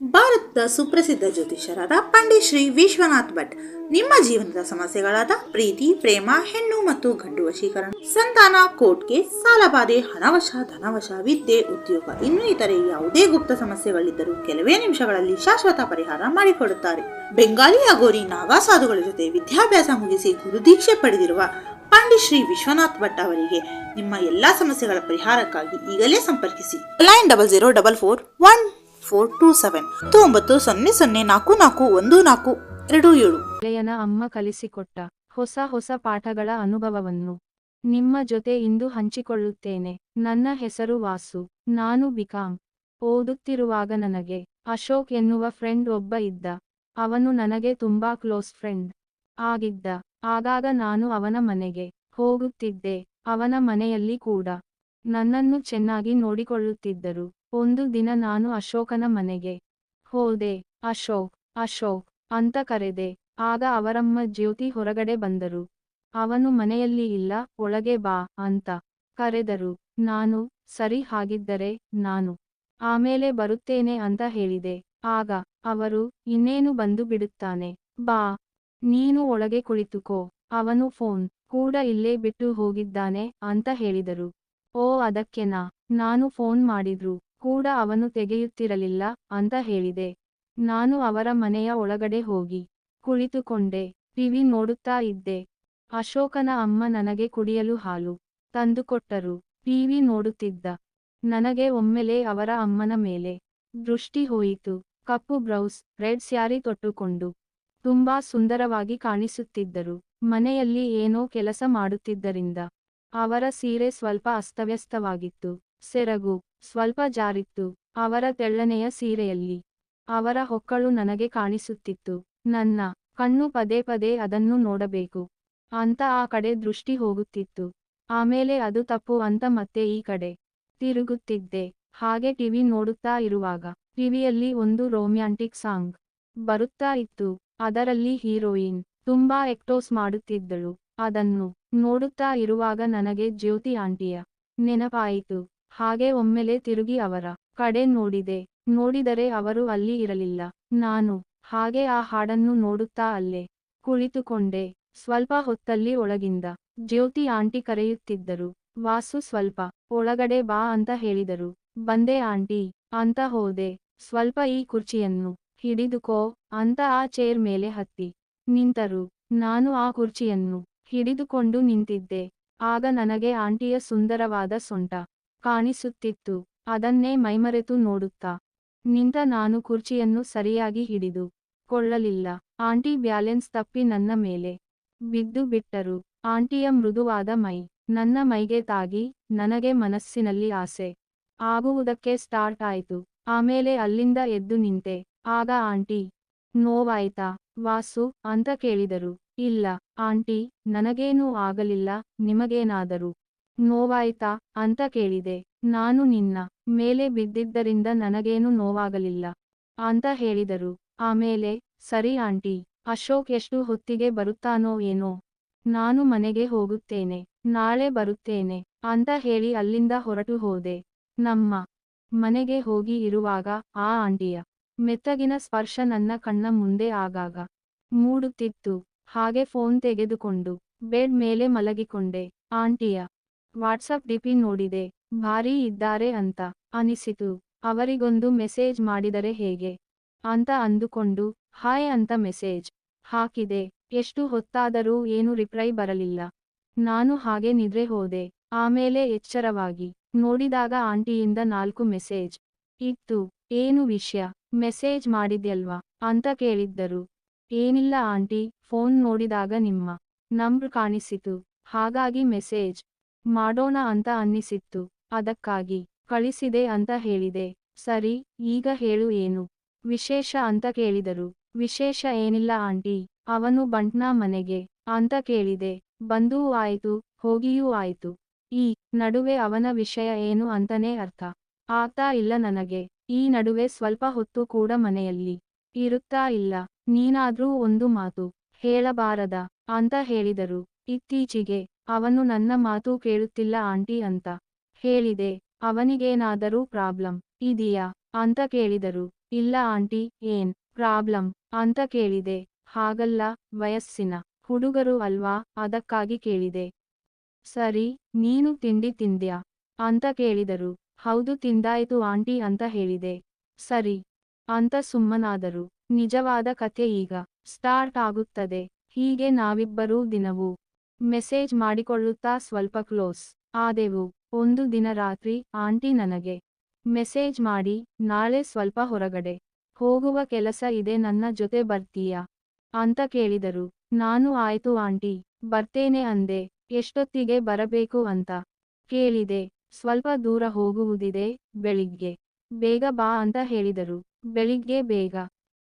ಭಾರತದ ಸುಪ್ರಸಿದ್ಧ ಜ್ಯೋತಿಷರಾದ ಪಂಡಿತ್ ಶ್ರೀ ವಿಶ್ವನಾಥ್ ಭಟ್. ನಿಮ್ಮ ಜೀವನದ ಸಮಸ್ಯೆಗಳಾದ ಪ್ರೀತಿ, ಪ್ರೇಮ, ಹೆಣ್ಣು ಮತ್ತು ಗಂಡು ವಶೀಕರಣ, ಸಂತಾನ, ಕೋರ್ಟ್ಗೆ ಸಾಲಬಾಧೆ ಹಣವಶ ಧನವಶ, ವಿದ್ಯೆ, ಉದ್ಯೋಗ, ಇನ್ನು ಇತರೆ ಯಾವುದೇ ಗುಪ್ತ ಸಮಸ್ಯೆಗಳಿದ್ದರೂ ಕೆಲವೇ ನಿಮಿಷಗಳಲ್ಲಿ ಶಾಶ್ವತ ಪರಿಹಾರ ಮಾಡಿಕೊಡುತ್ತಾರೆ. ಬೆಂಗಾಲಿ ಅಗೋರಿ ನಾಗಾ ಸಾಧುಗಳ ಜೊತೆ ವಿದ್ಯಾಭ್ಯಾಸ ಮುಗಿಸಿ ಗುರುದೀಕ್ಷೆ ಪಡೆದಿರುವ ಪಂಡಿತ್ ಶ್ರೀ ವಿಶ್ವನಾಥ್ ಭಟ್ ಅವರಿಗೆ ನಿಮ್ಮ ಎಲ್ಲಾ ಸಮಸ್ಯೆಗಳ ಪರಿಹಾರಕ್ಕಾಗಿ ಈಗಲೇ ಸಂಪರ್ಕಿಸಿ. Nine double zero double four one four two seven. ಸೊನ್ನೆ ನಾಲ್ಕು ನಾಲ್ಕು, ಒಂದು, ನಾಲ್ಕು, ಎರಡು ಗೆಳೆಯನ ಅಮ್ಮ ಕಲಿಸಿಕೊಟ್ಟ ಹೊಸ ಹೊಸ ಪಾಠಗಳ ಅನುಭವವನ್ನು ನಿಮ್ಮ ಜೊತೆ ಇಂದು ಹಂಚಿಕೊಳ್ಳುತ್ತೇನೆ. ನನ್ನ ಹೆಸರು ವಾಸು. ನಾನು ಬಿಕಾಂ. ಓದುತ್ತಿರುವಾಗ ನನಗೆ ಅಶೋಕ್ ಎನ್ನುವ ಫ್ರೆಂಡ್ ಒಬ್ಬ ಇದ್ದ. ಅವನು ನನಗೆ ತುಂಬಾ ಕ್ಲೋಸ್ ಫ್ರೆಂಡ್ ಆಗಿದ್ದ. ಆಗಾಗ ನಾನು ಅವನ ಮನೆಗೆ ಹೋಗುತ್ತಿದ್ದೆ. ಅವನ ಮನೆಯಲ್ಲಿ ಕೂಡ ನನ್ನನ್ನು ಚೆನ್ನಾಗಿ ನೋಡಿಕೊಳ್ಳುತ್ತಿದ್ದರು. ಒಂದು ದಿನ ನಾನು ಅಶೋಕನ ಮನೆಗೆ ಹೋದೆ. ಅಶೋಕ್ ಅಶೋಕ್, ಅಂತ ಕರೆದೆ. ಆಗ ಅವರಮ್ಮ ಜ್ಯೋತಿ ಹೊರಗಡೆ ಬಂದರು. ಅವನು ಮನೆಯಲ್ಲಿ ಇಲ್ಲ, ಒಳಗೆ ಬಾ, ಅಂತ ಕರೆದರು. ನಾನು ಸರಿ ಹಾಗಿದ್ದರೆ ನಾನು ಆಮೇಲೆ ಬರುತ್ತೇನೆ, ಅಂತ ಹೇಳಿದೆ. ಆಗ ಅವರು, ಇನ್ನೇನು ಬಂದು ಬಿಡುತ್ತಾನೆ? ಬಾ, ನೀನು ಒಳಗೆ ಕುಳಿತುಕೋ. ಅವನು ಫೋನ್ ಕೂಡ ಇಲ್ಲೇ ಬಿಟ್ಟು ಹೋಗಿದ್ದಾನೆ, ಅಂತ ಹೇಳಿದರು. ಓ, ಅದಕ್ಕೆನಾ? ನಾನು ಫೋನ್ ಮಾಡಿದ್ರು. ಕೂಡ ಅವನು ತೆಗೆಯುತ್ತಿರಲಿಲ್ಲ ಅಂತ ಹೇಳಿದೆ. ನಾನು ಅವರ ಮನೆಯ ಒಳಗಡೆ ಹೋಗಿ ಕುಳಿತುಕೊಂಡೆ. ಟಿವಿ ನೋಡುತ್ತಾ ಇದ್ದೆ. ಅಶೋಕನ ಅಮ್ಮ ನನಗೆ ಕುಡಿಯಲು ಹಾಲು ತಂದುಕೊಟ್ಟರು. ಟಿವಿ ನೋಡುತ್ತಿದ್ದ. ನನಗೆ ಒಮ್ಮೆಲೆ ಅವರ ಅಮ್ಮನ ಮೇಲೆ ದೃಷ್ಟಿ ಹೋಯಿತು. ಕಪ್ಪು ಬ್ರೌಸ್, ರೆಡ್ ಸ್ಯಾರಿ ತೊಟ್ಟುಕೊಂಡು ತುಂಬಾ ಸುಂದರವಾಗಿ ಕಾಣಿಸುತ್ತಿದ್ದರು. ಮನೆಯಲ್ಲಿ ಏನೋ ಕೆಲಸ ಮಾಡುತ್ತಿದ್ದರಿಂದ ಅವರ ಸೀರೆ ಸ್ವಲ್ಪ ಅಸ್ತವ್ಯಸ್ತವಾಗಿತ್ತು. ಸೆರಗು ಸ್ವಲ್ಪ ಜಾರಿತ್ತು. ಅವರ ತೆಳ್ಳನೆಯ ಸೀರೆಯಲ್ಲಿ ಅವರ ಹೊಕ್ಕಳು ನನಗೆ ಕಾಣಿಸುತ್ತಿತ್ತು. ನನ್ನ ಕಣ್ಣು ಪದೇ ಪದೇ ಅದನ್ನು ನೋಡಬೇಕು. ಅಂತ ಆ ಕಡೆ ದೃಷ್ಟಿ ಹೋಗುತ್ತಿತ್ತು. ಆಮೇಲೆ ಅದು ತಪ್ಪು ಅಂತ ಮತ್ತೆ ಈ ಕಡೆ ತಿರುಗುತ್ತಿದ್ದೆ. ಹಾಗೆ ಟಿವಿ ನೋಡುತ್ತಾ ಇರುವಾಗ ಟಿವಿಯಲ್ಲಿ ಒಂದು ರೋಮ್ಯಾಂಟಿಕ್ ಸಾಂಗ್ ಬರುತ್ತಾ ಇತ್ತು. ಅದರಲ್ಲಿ ಹೀರೋಯಿನ್ ತುಂಬಾ ಎಕ್ಟೋಸ್ ಮಾಡುತ್ತಿದ್ದಳು. ಅದನ್ನು ನೋಡುತ್ತಾ ಇರುವಾಗ ನನಗೆ ಜ್ಯೋತಿ ಆಂಟಿಯ ನೆನಪಾಯಿತು. ಹಾಗೆ ಒಮ್ಮೆಲೆ ತಿರುಗಿ ಅವರ ಕಡೆ ನೋಡಿದೆ. ನೋಡಿದರೆ ಅವರು ಅಲ್ಲಿ ಇರಲಿಲ್ಲ. ನಾನು ಹಾಗೆ ಆ ಹಾಡನ್ನು ನೋಡುತ್ತಾ ಅಲ್ಲೇ ಕುಳಿತುಕೊಂಡೆ. ಸ್ವಲ್ಪ ಹೊತ್ತಲ್ಲಿ ಒಳಗಿಂದ ಜ್ಯೋತಿ ಆಂಟಿ ಕರೆಯುತ್ತಿದ್ದರು. ವಾಸು ಸ್ವಲ್ಪ ಒಳಗಡೆ ಬಾ ಅಂತ ಹೇಳಿದರು. ಬಂದೆ ಆಂಟಿ. ಅಂತ ಹೋದೆ. ಸ್ವಲ್ಪ ಈ ಕುರ್ಚಿಯನ್ನು ಹಿಡಿದುಕೋ ಅಂತ ಆ ಚೇರ್ ಮೇಲೆ ಹತ್ತಿ ನಿಂತರು. ನಾನು ಆ ಕುರ್ಚಿಯನ್ನು ಹಿಡಿದುಕೊಂಡು ನಿಂತಿದ್ದೆ. ಆಗ ನನಗೆ ಆಂಟಿಯ ಸುಂದರವಾದ ಸೊಂಟ ಕಾಣಿಸುತ್ತಿತ್ತು. ಅದನ್ನೇ ಮೈಮರೆತು ನೋಡುತ್ತಾ. ನಿಂತ ನಾನು ಕುರ್ಚಿಯನ್ನು ಸರಿಯಾಗಿ ಹಿಡಿದು ಕೊಳ್ಳಲಿಲ್ಲ. ಆಂಟಿ ಬ್ಯಾಲೆನ್ಸ್ ತಪ್ಪಿ ನನ್ನ ಮೇಲೆ ಬಿದ್ದು ಬಿಟ್ಟರು. ಆಂಟಿಯ ಮೃದುವಾದ ಮೈ ನನ್ನ ಮೈಗೆ ತಾಗಿ ನನಗೆ ಮನಸ್ಸಿನಲ್ಲಿ ಆಸೆ ಆಗುವುದಕ್ಕೆ ಸ್ಟಾರ್ಟ್ ಆಯಿತು. ಆಮೇಲೆ ಅಲ್ಲಿಂದ ಎದ್ದು ನಿಂತೆ. ಆಗ ಆಂಟಿ, ನೋವಾಯ್ತಾ? ವಾಸು ಅಂತ ಕೇಳಿದರು. ಇಲ್ಲ, ಆಂಟಿ, ನನಗೇನೂ ಆಗಲಿಲ್ಲ, ನಿಮಗೇನಾದರೂ ನೋವಾಯ್ತಾ ಅಂತ ಕೇಳಿದೆ. ನಾನು ನಿನ್ನ ಮೇಲೆ ಬಿದ್ದಿದ್ದರಿಂದ ನನಗೇನು ನೋವಾಗಲಿಲ್ಲ ಅಂತ ಹೇಳಿದರು. ಆಮೇಲೆ, ಸರಿ ಆಂಟಿ, ಅಶೋಕ್ ಎಷ್ಟು ಹೊತ್ತಿಗೆ ಬರುತ್ತಾನೋ ಏನೋ, ನಾನು ಮನೆಗೆ ಹೋಗುತ್ತೇನೆ, ನಾಳೆ ಬರುತ್ತೇನೆ ಅಂತ ಹೇಳಿ ಅಲ್ಲಿಂದ ಹೊರಟು ಹೋದೆ. ನಮ್ಮ ಮನೆಗೆ ಹೋಗಿ ಇರುವಾಗ, ಆ ಆಂಟಿಯ ಮೆತ್ತಗಿನ ಸ್ಪರ್ಶ ನನ್ನ ಕಣ್ಣ ಮುಂದೆ ಆಗಾಗ. ಮೂಡುತ್ತಿತ್ತು. ಹಾಗೆ ಫೋನ್ ತೆಗೆದುಕೊಂಡು ಬೆಡ್ ಮೇಲೆ ಮಲಗಿಕೊಂಡೆ. ಆಂಟಿಯ ವಾಟ್ಸಪ್ ಡಿಪಿ ನೋಡಿದೆ. ಭಾರೀ ಇದ್ದಾರೆ ಅಂತ ಅನಿಸಿತು. ಅವರಿಗೊಂದು ಮೆಸೇಜ್ ಮಾಡಿದರೆ ಹೇಗೆ? ಅಂತ ಅಂದುಕೊಂಡು, ಹಾಯ್ ಅಂತ ಮೆಸೇಜ್ ಹಾಕಿದೆ. ಎಷ್ಟು ಹೊತ್ತಾದರೂ ಏನು ರಿಪ್ಲೈ ಬರಲಿಲ್ಲ. ನಾನು ಹಾಗೆ ನಿದ್ರೆ ಹೋದೆ. ಆಮೇಲೆ ಎಚ್ಚರವಾಗಿ ನೋಡಿದಾಗ ಆಂಟಿಯಿಂದ ನಾಲ್ಕು ಮೆಸೇಜ್ ಇತ್ತು. ಏನು ವಿಷಯ? ಮೆಸೇಜ್ ಮಾಡಿದ್ಯಲ್ವಾ? ಅಂತ ಕೇಳಿದ್ದರು. ಏನಿಲ್ಲ ಆಂಟಿ, ಫೋನ್ ನೋಡಿದಾಗ ನಿಮ್ಮ ನಂಬ್ರ್ ಕಾಣಿಸಿತು. ಹಾಗಾಗಿ ಮೆಸೇಜ್ ಮಾಡೋಣ ಅಂತ ಅನ್ನಿಸಿತ್ತು. ಅದಕ್ಕಾಗಿ ಕಳಿಸಿದೆ ಅಂತ ಹೇಳಿದೆ. ಸರಿ, ಈಗ ಹೇಳು ಏನು ವಿಶೇಷ ಅಂತ ಕೇಳಿದರು. ವಿಶೇಷ ಏನಿಲ್ಲ ಆಂಟಿ, ಅವನು ಬಂಟ್ನ ಮನೆಗೆ ಅಂತ ಕೇಳಿದೆ. ಬಂದೂ ಆಯಿತು, ಹೋಗಿಯೂ ಆಯ್ತು. ಈ ನಡುವೆ ಅವನ ವಿಷಯ ಏನು ಅಂತನೇ ಅರ್ಥ ಆಗ್ತಾ ಇಲ್ಲ ನನಗೆ. ಈ ನಡುವೆ ಸ್ವಲ್ಪ ಹೊತ್ತು ಕೂಡ ಮನೆಯಲ್ಲಿ ಇರುತ್ತಾ ಇಲ್ಲ. ನೀನಾದ್ರೂ ಒಂದು ಮಾತು ಹೇಳಬಾರದ? ಅಂತ ಹೇಳಿದರು. ಇತ್ತೀಚೆಗೆ ಅವನು ನನ್ನ ಮಾತು ಕೇಳುತ್ತಿಲ್ಲ ಆಂಟಿ ಅಂತ ಹೇಳಿದೆ. ಅವನಿಗೇನಾದರೂ ಪ್ರಾಬ್ಲಮ್ ಇದೆಯಾ? ಅಂತ ಕೇಳಿದರು. ಇಲ್ಲ ಆಂಟಿ, ಏನ್ ಪ್ರಾಬ್ಲಮ್? ಅಂತ ಕೇಳಿದೆ. ಹಾಗಲ್ಲ, ವಯಸ್ಸಿನ ಹುಡುಗರು ಅಲ್ವಾ? ಅದಕ್ಕಾಗಿ ಕೇಳಿದೆ. ಸರಿ, ನೀನು ತಿಂಡಿ ತಿಂದ್ಯಾ? ಅಂತ ಕೇಳಿದರು. ಹೌದು ತಿಂದಾಯ್ತು ಆಂಟಿ ಅಂತ ಹೇಳಿದೆ. ಸರಿ. ಅಂತ ಸುಮ್ಮನಾದರು. ನಿಜವಾದ ಕಥೆ ಈಗ. ಸ್ಟಾರ್ಟ್ ಆಗುತ್ತದೆ. ಹೀಗೆ ನಾವಿಬ್ಬರೂ ದಿನವೂ ಮೆಸೇಜ್ ಮಾಡಿಕೊಳ್ಳುತ್ತಾ ಸ್ವಲ್ಪ ಕ್ಲೋಸ್ ಆದೆವು. ಒಂದು ದಿನ ರಾತ್ರಿ ಆಂಟಿ ನನಗೆ ಮೆಸೇಜ್ ಮಾಡಿ, ನಾಳೆ ಸ್ವಲ್ಪ ಹೊರಗಡೆ ಹೋಗುವ ಕೆಲಸ ಇದೆ, ನನ್ನ ಜೊತೆ ಬರ್ತೀಯಾ? ಅಂತ ಕೇಳಿದರು. ನಾನು ಆಯ್ತು ಆಂಟಿ. ಬರ್ತೇನೆ ಅಂದೆ. ಎಷ್ಟೊತ್ತಿಗೆ ಬರಬೇಕು ಅಂತ ಕೇಳಿದೆ. ಸ್ವಲ್ಪ ದೂರ ಹೋಗುವುದಿದೆ, ಬೆಳಿಗ್ಗೆ. ಬೇಗ ಬಾ ಅಂತ ಹೇಳಿದರು. ಬೆಳಿಗ್ಗೆ ಬೇಗ.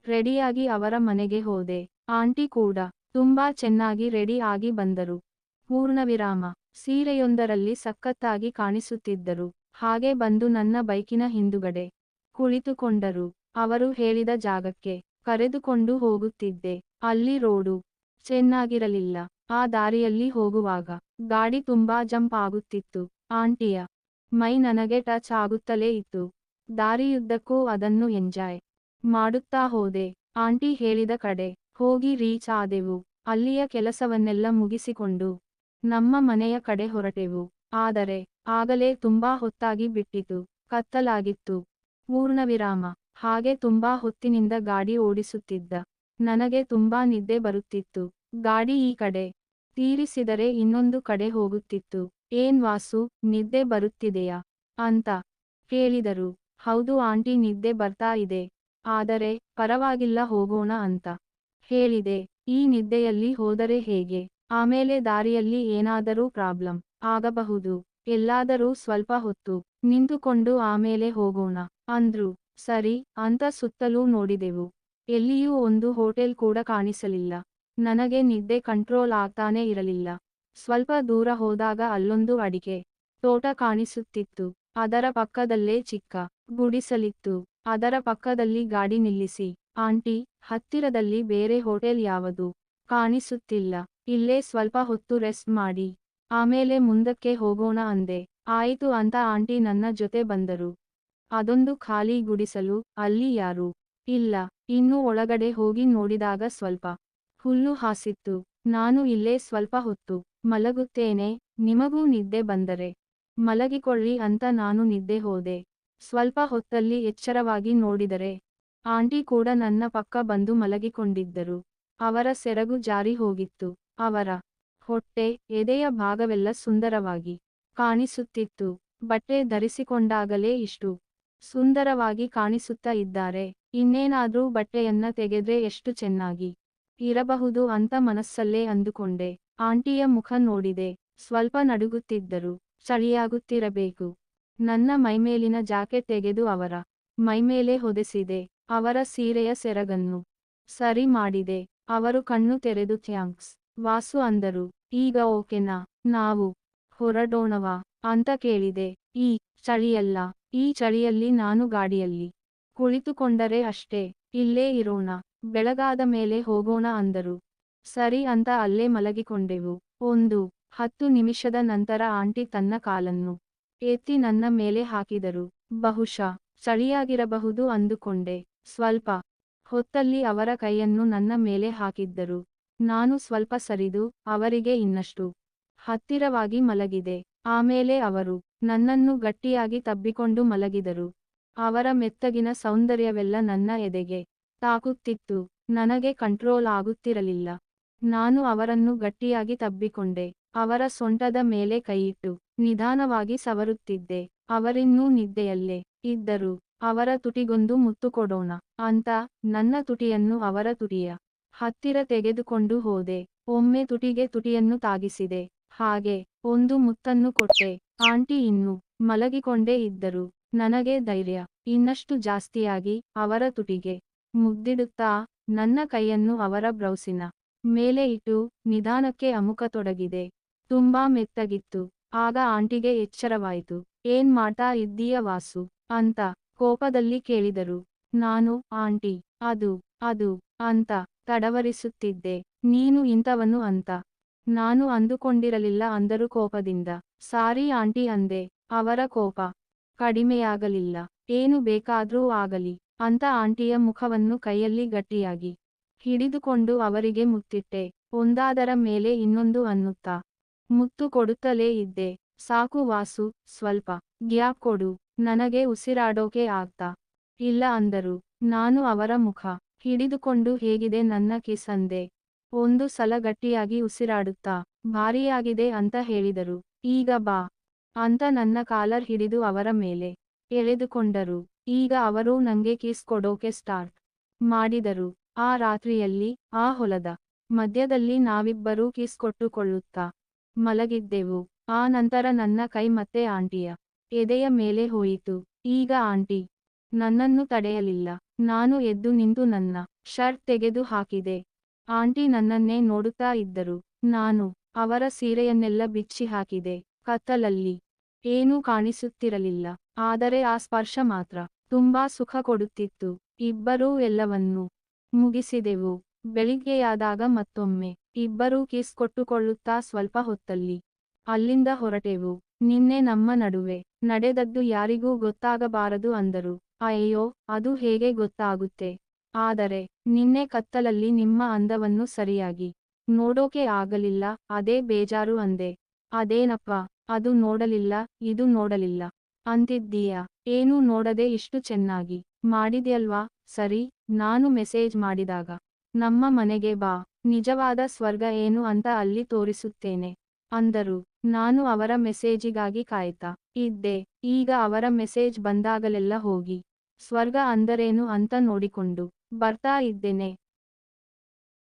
ರೆಡಿಯಾಗಿ ಅವರ ಮನೆಗೆ ಹೋದೆ. ಆಂಟಿ ಕೂಡ ತುಂಬಾ ಚೆನ್ನಾಗಿ ರೆಡಿ ಆಗಿ ಬಂದರು. ಪೂರ್ಣವಿರಾಮ. ಸೀರೆಯೊಂದರಲ್ಲಿ ಸಖತ್ತಾಗಿ ಕಾಣಿಸುತ್ತಿದ್ದರು. ಹಾಗೆ ಬಂದು ನನ್ನ ಬೈಕಿನ ಹಿಂದುಗಡೆ ಕುಳಿತುಕೊಂಡರು. ಅವರು ಹೇಳಿದ ಜಾಗಕ್ಕೆ ಕರೆದುಕೊಂಡು ಹೋಗುತ್ತಿದ್ದೆ. ಅಲ್ಲಿ ರೋಡು ಚೆನ್ನಾಗಿರಲಿಲ್ಲ. ಆ ದಾರಿಯಲ್ಲಿ ಹೋಗುವಾಗ ಗಾಡಿ ತುಂಬಾ ಜಂಪ್ ಆಗುತ್ತಿತ್ತು. ಆಂಟಿಯ ಮೈ ನನಗೆ ಟಚ್ ಆಗುತ್ತಲೇ ಇತ್ತು. ದಾರಿಯುದ್ದಕ್ಕೂ ಅದನ್ನು ಎಂಜಾಯ್ ಮಾಡುತ್ತಾ ಹೋದೆ. ಆಂಟಿ ಹೇಳಿದ ಕಡೆ ಹೋಗಿ ರೀಚ್ ಆದೆವು. ಅಲ್ಲಿಯ ಕೆಲಸವನ್ನೆಲ್ಲ ಮುಗಿಸಿಕೊಂಡು ನಮ್ಮ ಮನೆಯ ಕಡೆ ಹೊರಟೆವು. ಆದರೆ ಆಗಲೇ ತುಂಬಾ ಹೊತ್ತಾಗಿ ಬಿಟ್ಟಿತು. ಕತ್ತಲಾಗಿತ್ತು. ಪೂರ್ಣವಿರಾಮ. ಹಾಗೆ ತುಂಬಾ ಹೊತ್ತಿನಿಂದ ಗಾಡಿ ಓಡಿಸುತ್ತಿದ್ದ. ನನಗೆ ತುಂಬಾ ನಿದ್ದೆ ಬರುತ್ತಿತ್ತು. ಗಾಡಿ ಈ ಕಡೆ ತೀರಿಸಿದರೆ ಇನ್ನೊಂದು ಕಡೆ ಹೋಗುತ್ತಿತ್ತು. ಏನ್ ವಾಸು, ನಿದ್ದೆ ಬರುತ್ತಿದೆಯಾ? ಅಂತ ಕೇಳಿದರು. ಹೌದು ಆಂಟಿ, ನಿದ್ದೆ ಬರ್ತಾ ಇದೆ. ಆದರೆ ಪರವಾಗಿಲ್ಲ ಹೋಗೋಣ ಅಂತ ಹೇಳಿದೆ. ಈ ನಿದ್ದೆಯಲ್ಲಿ ಹೋದರೆ ಹೇಗೆ? ಆಮೇಲೆ ದಾರಿಯಲ್ಲಿ ಏನಾದರೂ ಪ್ರಾಬ್ಲಮ್ ಆಗಬಹುದು. ಎಲ್ಲಾದರೂ ಸ್ವಲ್ಪ ಹೊತ್ತು ನಿಂತುಕೊಂಡು ಆಮೇಲೆ ಹೋಗೋಣ ಅಂದ್ರು. ಸರಿ, ಅಂತ ಸುತ್ತಲೂ ನೋಡಿದೆವು. ಎಲ್ಲಿಯೂ ಒಂದು ಹೋಟೆಲ್ ಕೂಡ ಕಾಣಿಸಲಿಲ್ಲ. ನನಗೆ ನಿದ್ದೆ ಕಂಟ್ರೋಲ್ ಆಗ್ತಾನೆ ಇರಲಿಲ್ಲ. ಸ್ವಲ್ಪ ದೂರ ಹೋದಾಗ ಅಲ್ಲೊಂದು ಅಡಿಕೆ ತೋಟ ಕಾಣಿಸುತ್ತಿತ್ತು. ಅದರ ಪಕ್ಕದಲ್ಲೇ ಚಿಕ್ಕ ಗುಡಿಸಲಿತ್ತು. ಅದರ ಪಕ್ಕದಲ್ಲಿ ಗಾಡಿ ನಿಲ್ಲಿಸಿ, ಆಂಟಿ, ಹತ್ತಿರದಲ್ಲಿ ಬೇರೆ ಹೋಟೆಲ್ ಯಾವುದು? ಕಾಣಿಸುತ್ತಿಲ್ಲ. ಇಲ್ಲೇ ಸ್ವಲ್ಪ ಹೊತ್ತು ರೆಸ್ಟ್ ಮಾಡಿ. ಆಮೇಲೆ ಮುಂದಕ್ಕೆ ಹೋಗೋಣ ಅಂದೆ. ಆಯಿತು ಅಂತ ಆಂಟಿ ನನ್ನ ಜೊತೆ ಬಂದರು. ಅದೊಂದು ಖಾಲಿ ಗುಡಿಸಲು, ಅಲ್ಲಿ ಯಾರು? ಇಲ್ಲ. ಇನ್ನು ಒಳಗಡೆ ಹೋಗಿ ನೋಡಿದಾಗ ಸ್ವಲ್ಪ ಹುಲ್ಲು ಹಾಸಿತ್ತು. ನಾನು ಇಲ್ಲೇ ಸ್ವಲ್ಪ ಹೊತ್ತು ಮಲಗುತ್ತೇನೆ, ನಿಮಗೂ ನಿದ್ದೆ ಬಂದರೆ. ಮಲಗಿಕೊಳ್ಳಿ ಅಂತ ನಾನು ನಿದ್ದೆ ಹೋದೆ. ಸ್ವಲ್ಪ ಹೊತ್ತಲ್ಲಿ ಎಚ್ಚರವಾಗಿ ನೋಡಿದರೆ. ಆಂಟಿ ಕೂಡ ನನ್ನ ಪಕ್ಕ ಬಂದು ಮಲಗಿಕೊಂಡಿದ್ದರು. ಅವರ ಸೆರಗು ಜಾರಿ ಹೋಗಿತ್ತು. ಅವರ ಹೊಟ್ಟೆ ಎದೆಯ ಭಾಗವೆಲ್ಲ ಸುಂದರವಾಗಿ ಕಾಣಿಸುತ್ತಿತ್ತು. ಬಟ್ಟೆ ಧರಿಸಿಕೊಂಡಾಗಲೇ ಇಷ್ಟು ಸುಂದರವಾಗಿ ಕಾಣಿಸುತ್ತಾ ಇದ್ದಾರೆ. ಇನ್ನೇನಾದ್ರೂ ಬಟ್ಟೆಯನ್ನ ತೆಗೆದ್ರೆ ಎಷ್ಟು ಚೆನ್ನಾಗಿ ಇರಬಹುದು ಅಂತ ಮನಸ್ಸಲ್ಲೇ ಅಂದುಕೊಂಡೆ. ಆಂಟಿಯ ಮುಖ ನೋಡಿದೆ. ಸ್ವಲ್ಪ ನಡುಗುತ್ತಿದ್ದರು ಚಳಿಯಾಗುತ್ತಿರಬೇಕು. ನನ್ನ ಮೈಮೇಲಿನ ಜಾಕೆಟ್ ತೆಗೆದು ಅವರ ಮೈಮೇಲೆ ಹೊದೆಸಿದೆ. ಅವರ ಸೀರೆಯ ಸೆರಗನ್ನು ಸರಿ ಮಾಡಿದೆ. ಅವರು ಕಣ್ಣು ತೆರೆದು ಥ್ಯಾಂಕ್ಸ್. ವಾಸು ಅಂದರು. ಈಗ ಓಕೆನಾ? ನಾವು ಹೊರಡೋಣವಾ? ಅಂತ ಕೇಳಿದೆ. ಈ ಚಳಿಯಲ್ಲ. ಈ ಚಳಿಯಲ್ಲಿ ನಾನು ಗಾಡಿಯಲ್ಲಿ ಕುಳಿತುಕೊಂಡರೆ ಅಷ್ಟೇ. ಇಲ್ಲೇ ಇರೋಣ. ಬೆಳಗಾದ ಮೇಲೆ ಹೋಗೋಣ ಅಂದರು. ಸರಿ ಅಂತ ಅಲ್ಲೇ ಮಲಗಿಕೊಂಡೆವು. ಒಂದು, ಹತ್ತು ನಿಮಿಷದ ನಂತರ ಆಂಟಿ ತನ್ನ ಕಾಲನ್ನು ಎತ್ತಿ ನನ್ನ ಮೇಲೆ ಹಾಕಿದರು. ಬಹುಶಃ ಚಳಿಯಾಗಿರಬಹುದು ಅಂದುಕೊಂಡೆ. ಸ್ವಲ್ಪ ಹೊತ್ತಲ್ಲಿ ಅವರ ಕೈಯನ್ನು ನನ್ನ ಮೇಲೆ ಹಾಕಿದ್ದರು. ನಾನು ಸ್ವಲ್ಪ ಸರಿದು, ಅವರಿಗೆ ಇನ್ನಷ್ಟು ಹತ್ತಿರವಾಗಿ ಮಲಗಿದೆ. ಆಮೇಲೆ ಅವರು ನನ್ನನ್ನು ಗಟ್ಟಿಯಾಗಿ ತಬ್ಬಿಕೊಂಡು ಮಲಗಿದರು. ಅವರ ಮೆತ್ತಗಿನ ಸೌಂದರ್ಯವೆಲ್ಲ ನನ್ನ ಎದೆಗೆ ತಾಕುತ್ತಿತ್ತು ನನಗೆ ಕಂಟ್ರೋಲ್ ಆಗುತ್ತಿರಲಿಲ್ಲ. ನಾನು ಅವರನ್ನು ಗಟ್ಟಿಯಾಗಿ ತಬ್ಬಿಕೊಂಡೆ. ಅವರ ಸೊಂಟದ ಮೇಲೆ ಕೈಯಿಟ್ಟು ನಿಧಾನವಾಗಿ ಸವರುತ್ತಿದ್ದೆ. ಅವರಿನ್ನೂ ನಿದ್ದೆಯಲ್ಲೇ ಇದ್ದರು. ಅವರ ತುಟಿಗೊಂದು ಮುತ್ತು ಕೊಡೋಣ ಅಂತ ನನ್ನ ತುಟಿಯನ್ನು ಅವರ ತುಟಿಯ ಹತ್ತಿರ ತೆಗೆದುಕೊಂಡು ಹೋದೆ. ಒಮ್ಮೆ ತುಟಿಗೆ ತುಟಿಯನ್ನು ತಾಗಿಸಿದೆ. ಹಾಗೆ ಒಂದು ಮುತ್ತನ್ನು ಕೊಟ್ಟೆ. ಆಂಟಿ ಇನ್ನು ಮಲಗಿಕೊಂಡೇ ಇದ್ದರು. ನನಗೆ ಧೈರ್ಯ ಇನ್ನಷ್ಟು ಜಾಸ್ತಿಯಾಗಿ ಅವರ ತುಟಿಗೆ ಮುದ್ದಿಡುತ್ತಾ ನನ್ನ ಕೈಯನ್ನು ಅವರ ಬ್ರೌಸಿನ ಮೇಲೆ ಇಟ್ಟು ನಿಧಾನಕ್ಕೆ ಅಮುಕತೊಡಗಿದೆ. ತುಂಬಾ ಮೆತ್ತಗಿತ್ತು. ಆಗ ಆಂಟಿಗೆ ಎಚ್ಚರವಾಯಿತು. ಏನ್ ಮಾಡ್ತಾ ಇದ್ದೀಯ ವಾಸು? ಅಂತ ಕೋಪದಲ್ಲಿ ಕೇಳಿದರು. ನಾನು ಆಂಟಿ, ಅದು ಅದು ಅಂತ ತಡವರಿಸುತ್ತಿದ್ದೆ. ನೀನು ಇಂಥವನು ಅಂತ. ನಾನು ಅಂದುಕೊಂಡಿರಲಿಲ್ಲ ಅಂದರು ಕೋಪದಿಂದ. ಸಾರಿ ಆಂಟಿ, ಅಂದೆ. ಅವರ ಕೋಪ ಕಡಿಮೆಯಾಗಲಿಲ್ಲ. ಏನು ಬೇಕಾದ್ರೂ ಆಗಲಿ. ಅಂತ ಆಂಟಿಯ ಮುಖವನ್ನು ಕೈಯಲ್ಲಿ ಗಟ್ಟಿಯಾಗಿ ಹಿಡಿದುಕೊಂಡು ಅವರಿಗೆ ಮುತ್ತಿಟ್ಟೆ. ಒಂದಾದರ ಮೇಲೆ ಇನ್ನೊಂದು ಅನ್ನುತ್ತಾ? ಮುತ್ತು ಕೊಡುತ್ತಲೇ ಇದ್ದೆ. ಸಾಕು ವಾಸು, ಸ್ವಲ್ಪ ಗ್ಯಾಪ್ ಕೊಡು. ನನಗೆ ಉಸಿರಾಡೋಕೆ ಆಗ್ತಾ ಇಲ್ಲ ಅಂದರು. ನಾನು ಅವರ ಮುಖ ಹಿಡಿದುಕೊಂಡು ಹೇಗಿದೆ ನನ್ನ ಕಿಸಂದೆ ಒಂದು ಸಲ ಗಟ್ಟಿಯಾಗಿ ಉಸಿರಾಡುತ್ತಾ? ಭಾರಿಯಾಗಿದೆ ಅಂತ ಹೇಳಿದರು. ಈಗ ಬಾ ಅಂತ ನನ್ನ ಕಾಲರ್ ಹಿಡಿದು ಅವರ ಮೇಲೆ ಎಳೆದುಕೊಂಡರು. ಈಗ ಅವರು ನಂಗೆ ಕಿಸ್ ಕೊಡೋಕೆ ಸ್ಟಾರ್ಟ್ ಮಾಡಿದರು. ಆ ರಾತ್ರಿಯಲ್ಲಿ, ಆ ಹೊಲದ ಮಧ್ಯದಲ್ಲಿ ನಾವಿಬ್ಬರೂ ಕಿಸ್ ಕೊಟ್ಟುಕೊಳ್ಳುತ್ತಾ ಮಲಗಿದ್ದೆವು. ಆ ನಂತರ ನನ್ನ ಕೈ ಮತ್ತೆ ಆಂಟಿಯ ಎದೆಯ ಮೇಲೆ ಹೋಯಿತು. ಈಗ ಆಂಟಿ, ನನ್ನನ್ನು ತಡೆಯಲಿಲ್ಲ. ನಾನು ಎದ್ದು ನಿಂತು ನನ್ನ ಶರ್ಟ್ ತೆಗೆದು ಹಾಕಿದೆ. ಆಂಟಿ ನನ್ನನ್ನೇ ನೋಡುತ್ತಾ ಇದ್ದರು. ನಾನು ಅವರ ಸೀರೆಯನ್ನೆಲ್ಲ ಬಿಚ್ಚಿ ಹಾಕಿದೆ ಕತ್ತಲಲ್ಲಿ ಏನೂ ಕಾಣಿಸುತ್ತಿರಲಿಲ್ಲ. ಆದರೆ ಆ ಸ್ಪರ್ಶ ಮಾತ್ರ. ತುಂಬಾ ಸುಖ ಕೊಡುತ್ತಿತ್ತು. ಇಬ್ಬರೂ ಎಲ್ಲವನ್ನೂ ಮುಗಿಸಿದೆವು. ಬೆಳಿಗ್ಗೆಯಾದಾಗ ಮತ್ತೊಮ್ಮೆ ಇಬ್ಬರೂ ಕಿಸ್ ಕೊಟ್ಟುಕೊಳ್ಳುತ್ತಾ ಸ್ವಲ್ಪ ಹೊತ್ತಲ್ಲಿ ಅಲ್ಲಿಂದ ಹೊರಟೆವು. ನಿನ್ನೆ ನಮ್ಮ ನಡುವೆ ನಡೆದದ್ದು ಯಾರಿಗೂ ಗೊತ್ತಾಗಬಾರದು ಅಂದರು. ಅಯ್ಯೋ, ಅದು ಹೇಗೆ ಗೊತ್ತಾಗುತ್ತೆ? ಆದರೆ ನಿನ್ನೆ ಕತ್ತಲಲ್ಲಿ ನಿಮ್ಮ ಅಂದವನ್ನು ಸರಿಯಾಗಿ ನೋಡೋಕೆ ಆಗಲಿಲ್ಲ. ಅದೇ ಬೇಜಾರು ಅಂದೆ. ಅದೇನಪ್ಪ? ಅದು ನೋಡಲಿಲ್ಲ, ಇದು ನೋಡಲಿಲ್ಲ. ಅಂತಿದ್ದೀಯಾ ಏನೂ ನೋಡದೆ ಇಷ್ಟು ಚೆನ್ನಾಗಿ ಮಾಡಿದ್ಯಲ್ವಾ? ಸರಿ, ನಾನು ಮೆಸೇಜ್ ಮಾಡಿದಾಗ. ನಮ್ಮ ಮನೆಗೆ ಬಾ. ನಿಜವಾದ ಸ್ವರ್ಗ ಏನು ಅಂತ ಅಲ್ಲಿ ತೋರಿಸುತ್ತೇನೆ. ಅಂದರು. ನಾನು ಅವರ ಮೆಸೇಜಿಗಾಗಿ ಕಾಯ್ತಾ. ಇದ್ದೆ. ಈಗ ಅವರ ಮೆಸೇಜ್ ಬಂದಾಗಲೆಲ್ಲ ಹೋಗಿ. ಸ್ವರ್ಗ ಅಂದರೇನು ಅಂತ ನೋಡಿಕೊಂಡು ಬರ್ತಾ ಇದ್ದೇನೆ.